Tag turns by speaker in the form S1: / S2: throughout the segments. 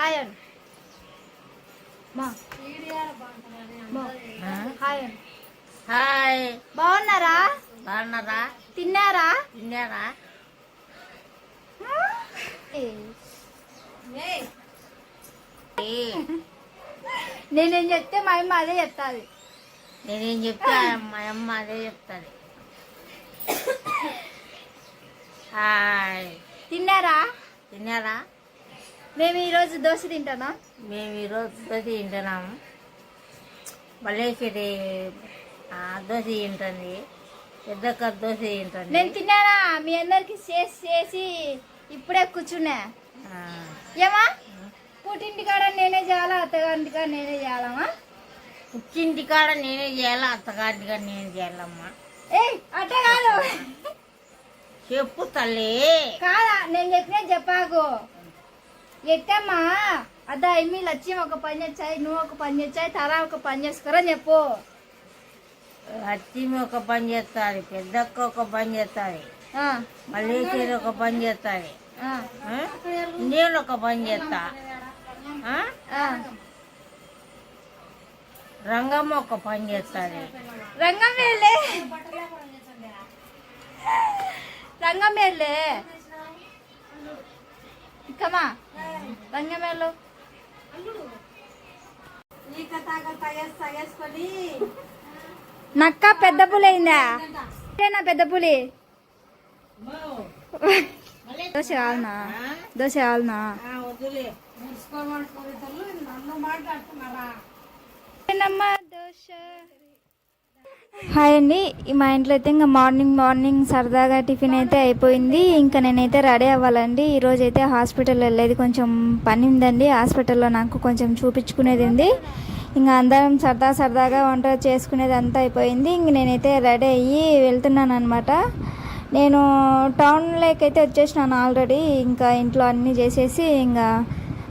S1: Hi మా. మా. Hi
S2: hi.
S1: బాగున్నారా?
S2: బాగున్నారా?
S1: తిన్నారా?
S2: తిన్నారా?
S1: నేనేం చెప్తే మా అమ్మ అదే చెప్తాది.
S2: నేనేం చెప్తే మా అమ్మ అదే చెప్తుంది. హాయ్.
S1: తిన్నారా?
S2: తిన్నారా?
S1: మేము ఈరోజు దోశ తింటానా
S2: మేము ఈరోజు దోశ తింటున్నాము మల్లేశ్వరి దోశ తింటుంది. పెద్దక్క దోశ తింటుంది.
S1: నేను తిన్నానా? మీ అందరికి చేసి చేసి ఇప్పుడే కూర్చున్నా. ఏమా? పుట్టింటి కాడ నేనే చేయాలా? అత్తగారింటి కాడ నేనే చేయాలమ్మా?
S2: పుట్టింటి కాడ నేనే చేయాలా? అత్తగారింటి కాడ నేనే చేయాలమ్మా?
S1: ఏయ్ అట్ట కాదు.
S2: చెప్పు తల్లి.
S1: కాదా? నేను చెప్పినా చెప్పాకు. ఎట్టమ్మా? అద్దా ఎమ్మి లక్ష్యం ఒక పని చేచ్చాయి నువ్వు ఒక పని చేచ్చాయి తరా ఒక పని చేసుకోరని చెప్పు.
S2: లక్ష్మి ఒక పని చేస్తుంది పెద్దక్క ఒక పని చేస్తుంది మల్లేశ్వరి ఒక పని చేస్తుంది
S1: ఆ,
S2: నేను ఒక పని చేస్తా. రంగమ్మ ఒక పని చేస్తుంది.
S1: రంగం వెళ్ళే. రంగం వెళ్ళే. ఇక్కమా రంగం వెళ్ళు నక్క పెద్ద పులి అయిందా? నా పెద్ద పులి? దోశ కావాలనా? దోశ కావాలనా? హాయ్ అండి. మా ఇంట్లో అయితే ఇంకా మార్నింగ్ మార్నింగ్ సరదాగా టిఫిన్ అయితే అయిపోయింది. ఇంకా నేనైతే రెడీ అవ్వాలండి. ఈరోజు అయితే హాస్పిటల్ వెళ్ళేది కొంచెం పని ఉందండి. హాస్పిటల్లో నాకు కొంచెం చూపించుకునేది ఉంది. ఇంకా అందరం సరదా సరదాగా వంట చేసుకునేది అంతా అయిపోయింది. ఇంక నేనైతే రెడీ అయ్యి వెళ్తున్నాను అనమాట నేను టౌన్లోకి అయితే వచ్చేసినాను ఆల్రెడీ. ఇంకా ఇంట్లో అన్నీ చేసేసి ఇంకా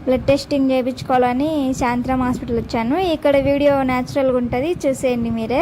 S1: బ్లడ్ టెస్టింగ్ చేయించుకోవాలని సాయంత్రం హాస్పిటల్ వచ్చాను. ఇక్కడ వీడియో న్యాచురల్గా ఉంటుంది. చూసేయండి మీరే.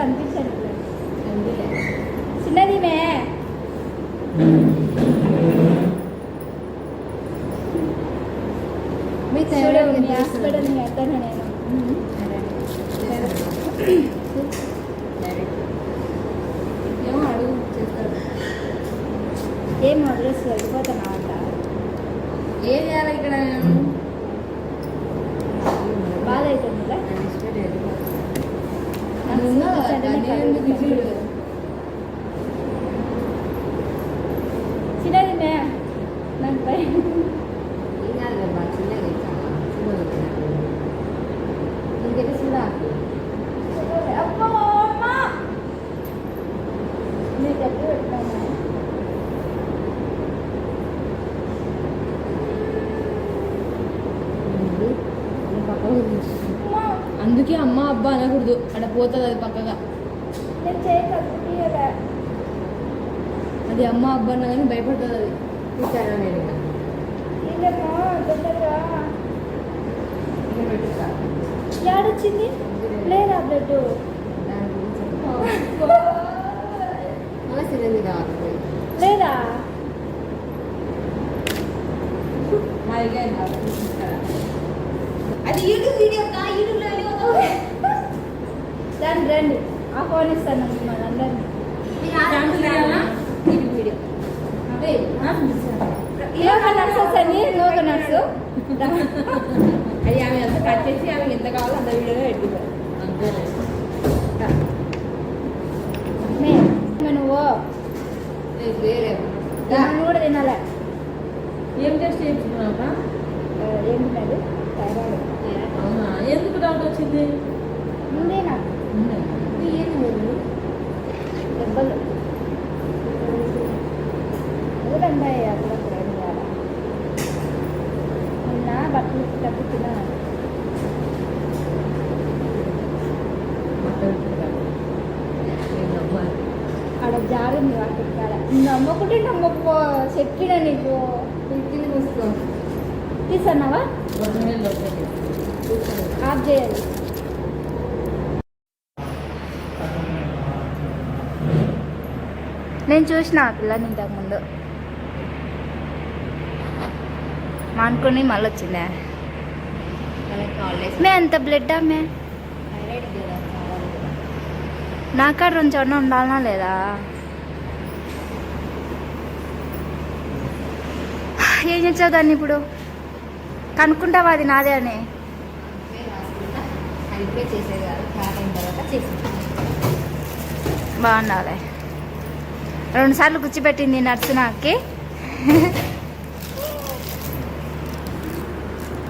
S1: ఫేస్ కనిపించండి చిన్నది మే. చూడు మీ హాస్పిటల్ అత్తనే నేను?
S2: ఏమో అడుగు చేస్తాడు
S1: ఏం వదిలేసి వెళ్ళిపోతాను అంట
S2: ఏం చేయాలి ఇక్కడ
S1: బాధ అవుతుందిగా చిన్నది మే నాకు భయం అమ్మా అమ్మా నీ దగ్గర పెట్టాను అమ్మా
S3: అందుకే అమ్మ అబ్బా అనకూడదు. అక్కడ పోతుంది అది పక్కగా.
S1: నేను
S3: అది అమ్మ అబ్బా అన్న కానీ భయపడుతుంది అది.
S1: తొందరగా. ఏడొచ్చింది? లేదా? బ్లడ్ లేదా
S3: అది యూట్యూబ్ వీడియో కా యూట్యూబ్
S1: రండి రండి. ఆ ఫోన్ ఇస్తాను మనందరినీ
S3: యూట్యూబ్ వీడియో.
S1: యోగా నర్సెస్ అని యోగా నర్సు
S3: అది ఆమె అంత కట్ చేసి ఆమె ఎంత కావాలో అంత వీడియోలో
S1: మే నువ్వు. కూడా తినాలి.
S2: ఏం టెస్ట్ చేయించుకున్నావా
S1: థైరాయిడ్.
S2: అవునా? ఎందుకు డౌట్ వచ్చింది?
S1: నాకు దెబ్బలు ఎందుకంటే అప్పుడప్పుడు ఏం చేయాలి నిన్న బట్టలు తిన్నాను ఆడ జారింది వాటి కాడ నమ్మకుంటే నమ్మకపో చెప్పిన నీకు
S3: కింద మూసుకో
S1: తీసన్నావా ఆఫ్ చేయాలి నేను చూసిన ఆ పిల్లని ఇంతకుముందు మానుకొని మళ్ళీ వచ్చిందే మే అంత బ్లడ్ మే. నాకాడ రెండు చోట ఉండాలనా లేదా? ఏం చేసావు దాన్ని ఇప్పుడు? కనుక్కుంటావా అది నాదే అని? బాగుండాలి. రెండు సార్లు కూర్చోబెట్టింది నర్సు నాకి